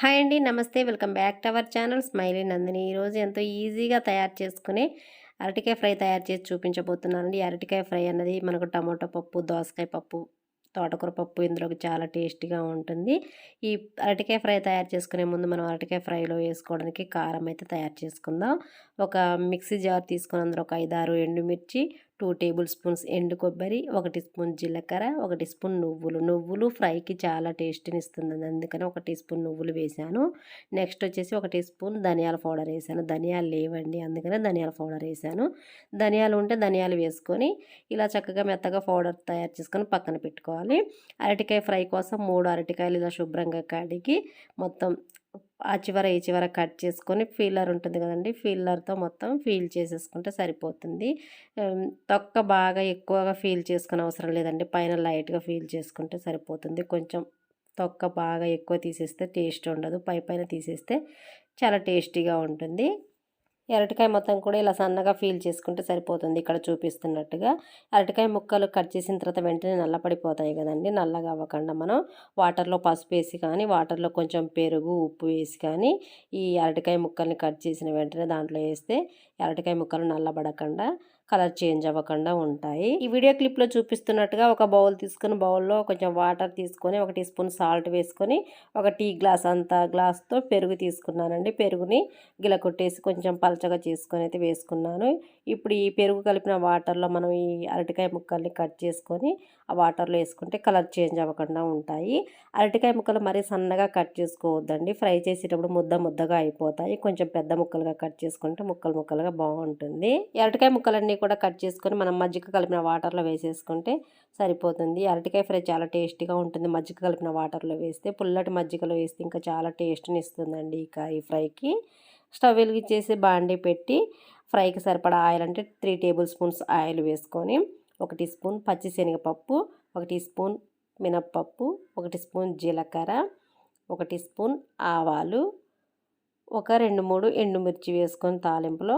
Hi అండి నమస్తే. Welcome back to our channel smiley Nandini. ఈరోజు ఎంతో ఈజీగా తయారు చేసుకునే అరటికాయ ఫ్రై తయారు చేసి చూపించబోతున్నానండి. అరటికాయ ఫ్రై అన్నది మనకు టమాటో పప్పు దోసకాయ పప్పు తోటకూర పప్పు ఇందులోకి చాలా టేస్టీగా ఉంటుంది. ఈ అరటికాయ ఫ్రై తయారు చేసుకునే ముందు మనం అరటికాయ ఫ్రైలో వేసుకోవడానికి కారం అయితే తయారు చేసుకుందాం. ఒక మిక్సీ జార్ తీసుకుని అందులో ఒక ఐదారు ఎండుమిర్చి టూ టేబుల్ స్పూన్స్ ఎండు కొబ్బరి ఒకటి స్పూన్ జీలకర్ర ఒకటి స్పూన్ నువ్వులు. నువ్వులు ఫ్రైకి చాలా టేస్ట్ని ఇస్తుంది అందుకని ఒక టీ స్పూన్ నువ్వులు వేసాను. నెక్స్ట్ వచ్చేసి ఒక టీ స్పూన్ ధనియాల పౌడర్ వేసాను. ధనియాలు లేవండి అందుకనే ధనియాల పౌడర్ వేసాను. ధనియాలు ఉంటే ధనియాలు వేసుకొని ఇలా చక్కగా మెత్తగా పౌడర్ తయారు చేసుకొని పక్కన పెట్టుకోవాలి. అరటికాయ ఫ్రై కోసం మూడు అరటికాయలు ఇలా శుభ్రంగా కడిగి మొత్తం ఆ చివర ఈ చివర కట్ చేసుకొని ఫీలర్ ఉంటుంది కదండి. ఫీలర్తో మొత్తం ఫీల్ చేసేసుకుంటే సరిపోతుంది. తొక్క బాగా ఎక్కువగా ఫీల్ చేసుకునే అవసరం లేదండి. పైన లైట్గా ఫీల్ చేసుకుంటే సరిపోతుంది. కొంచెం తొక్క బాగా ఎక్కువ తీసేస్తే టేస్ట్ ఉండదు. పై పైన తీసేస్తే చాలా టేస్టీగా ఉంటుంది. అరటికాయ మొత్తం కూడా ఇలా సన్నగా ఫీల్ చేసుకుంటే సరిపోతుంది. ఇక్కడ చూపిస్తున్నట్టుగా అరటికాయ ముక్కలు కట్ చేసిన తర్వాత వెంటనే నల్లపడిపోతాయి కదండి. నల్లగా అవ్వకుండా మనం వాటర్లో పసుపు వేసి కానీ వాటర్లో కొంచెం పెరుగు ఉప్పు వేసి కానీ ఈ అరటికాయ ముక్కల్ని కట్ చేసిన వెంటనే దాంట్లో వేస్తే అరటికాయ ముక్కలు నల్లబడకుండా కలర్ చేంజ్ అవ్వకుండా ఉంటాయి. ఈ వీడియో క్లిప్లో చూపిస్తున్నట్టుగా ఒక బౌల్ తీసుకుని బౌల్లో కొంచెం వాటర్ తీసుకొని ఒక టీ స్పూన్ సాల్ట్ వేసుకొని ఒక టీ గ్లాస్ అంత గ్లాస్తో పెరుగు తీసుకున్నానండి. పెరుగుని గిల కొట్టేసి కొంచెం పలచగా చేసుకొని అయితే వేసుకున్నాను. ఇప్పుడు ఈ పెరుగు కలిపిన వాటర్లో మనం ఈ అరటికాయ ముక్కల్ని కట్ చేసుకొని ఆ వాటర్లో వేసుకుంటే కలర్ చేంజ్ అవ్వకుండా ఉంటాయి. అరటికాయ ముక్కలు మరీ సన్నగా కట్ చేసుకోవద్దండి. ఫ్రై చేసేటప్పుడు ముద్ద ముద్దగా అయిపోతాయి. కొంచెం పెద్ద ముక్కలుగా కట్ చేసుకుంటే ముక్కలు ముక్కలుగా బాగుంటుంది. అరటికాయ ముక్కలన్నీ కూడా కట్ చేసుకొని మనం మజ్జిగ కలిపిన వాటర్లో వేసేసుకుంటే సరిపోతుంది. అరటికాయ ఫ్రై చాలా టేస్టీగా ఉంటుంది. మజ్జిగ కలిపిన వాటర్లో వేస్తే పుల్లటి మజ్జిగలో వేస్తే ఇంకా చాలా టేస్ట్ని ఇస్తుందండి ఇక ఈ ఫ్రైకి. స్టవ్ వెలిగించేసి బాండీ పెట్టి ఫ్రైకి సరిపడా ఆయిల్ అంటే త్రీ టేబుల్ స్పూన్స్ ఆయిల్ వేసుకొని ఒక టీ స్పూన్ పచ్చిశనగపప్పు ఒక టీ స్పూన్ మినప్పప్పు ఒకటి స్పూన్ జీలకర్ర ఒక టీ స్పూన్ ఆవాలు ఒక రెండు మూడు ఎండుమిర్చి వేసుకొని తాలింపులో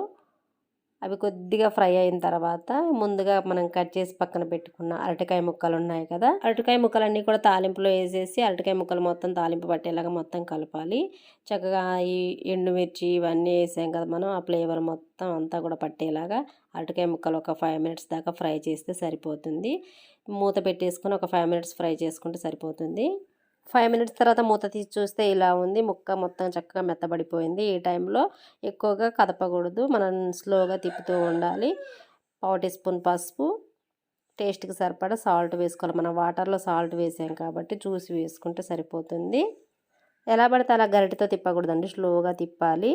అవి కొద్దిగా ఫ్రై అయిన తర్వాత ముందుగా మనం కట్ చేసి పక్కన పెట్టుకున్న అరటికాయ ముక్కలు ఉన్నాయి కదా అరటికాయ ముక్కలన్నీ కూడా తాలింపులో వేసేసి అరటికాయ ముక్కలు మొత్తం తాలింపు పట్టేలాగా మొత్తం కలపాలి. చక్కగా ఈ ఎండుమిర్చి ఇవన్నీ వేసాం కదా మనం ఆ ఫ్లేవర్ మొత్తం అంతా కూడా పట్టేలాగా అరటికాయ ముక్కలు ఒక ఫైవ్ మినిట్స్ దాకా ఫ్రై చేస్తే సరిపోతుంది. మూత పెట్టేసుకొని ఒక ఫైవ్ మినిట్స్ ఫ్రై చేసుకుంటే సరిపోతుంది. ఫైవ్ మినిట్స్ తర్వాత మూత తీసి చూస్తే ఇలా ఉంది. ముక్క మొత్తం చక్కగా మెత్తబడిపోయింది. ఈ టైంలో ఎక్కువగా కదపకూడదు. మనం స్లోగా తిప్పుతూ ఉండాలి. పావు టీ స్పూన్ పసుపు. టేస్ట్కి సరిపడా సాల్ట్ వేసుకోవాలి. మనం వాటర్లో సాల్ట్ వేసాం కాబట్టి చూసి వేసుకుంటే సరిపోతుంది. ఎలా పడితే అలా గరిటతో తిప్పకూడదండి. స్లోగా తిప్పాలి.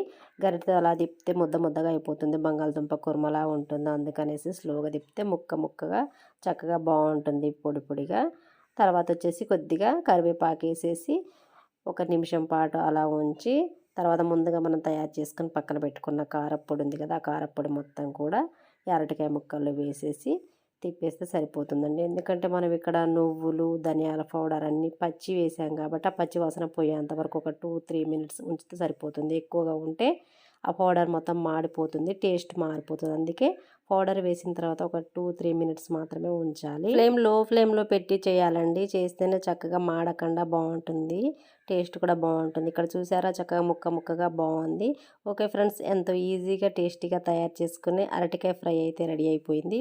గరిటతో అలా తిప్పితే ముద్ద ముద్దగా అయిపోతుంది. బంగాళదుంప కుర్మలా ఉంటుంది అందుకనేసి స్లోగా తిప్పితే ముక్క ముక్కగా చక్కగా బాగుంటుంది పొడి పొడిగా. తర్వాత వచ్చేసి కొద్దిగా కరివేపాకు వేసేసి ఒక నిమిషం పాటు అలా ఉంచి తర్వాత ముందుగా మనం తయారు చేసుకొని పక్కన పెట్టుకున్న కారప్పొడి ఉంది కదా ఆ కారప్పొడి మొత్తం కూడా అరటికాయ ముక్కల్లో వేసేసి తిప్పేస్తే సరిపోతుందండి. ఎందుకంటే మనం ఇక్కడ నువ్వులు ధనియాల పౌడర్ అన్నీ పచ్చి వేసాం కాబట్టి ఆ పచ్చి వాసన పోయేంతవరకు ఒక టూ త్రీ మినిట్స్ ఉంచితే సరిపోతుంది. ఎక్కువగా ఉంటే ఆ పౌడర్ మొత్తం మాడిపోతుంది టేస్ట్ మారిపోతుంది. అందుకే పౌడర్ వేసిన తర్వాత ఒక టూ త్రీ మినిట్స్ మాత్రమే ఉంచాలి. ఫ్లేమ్లో ఫ్లేమ్లో పెట్టి చేయాలండి. చేస్తేనే చక్కగా మాడకుండా బాగుంటుంది. టేస్ట్ కూడా బాగుంటుంది. ఇక్కడ చూసారా చక్కగా ముక్క ముక్కగా బాగుంది. ఓకే ఫ్రెండ్స్ ఎంతో ఈజీగా టేస్టీగా తయారు చేసుకుని అరటికాయ ఫ్రై అయితే రెడీ అయిపోయింది.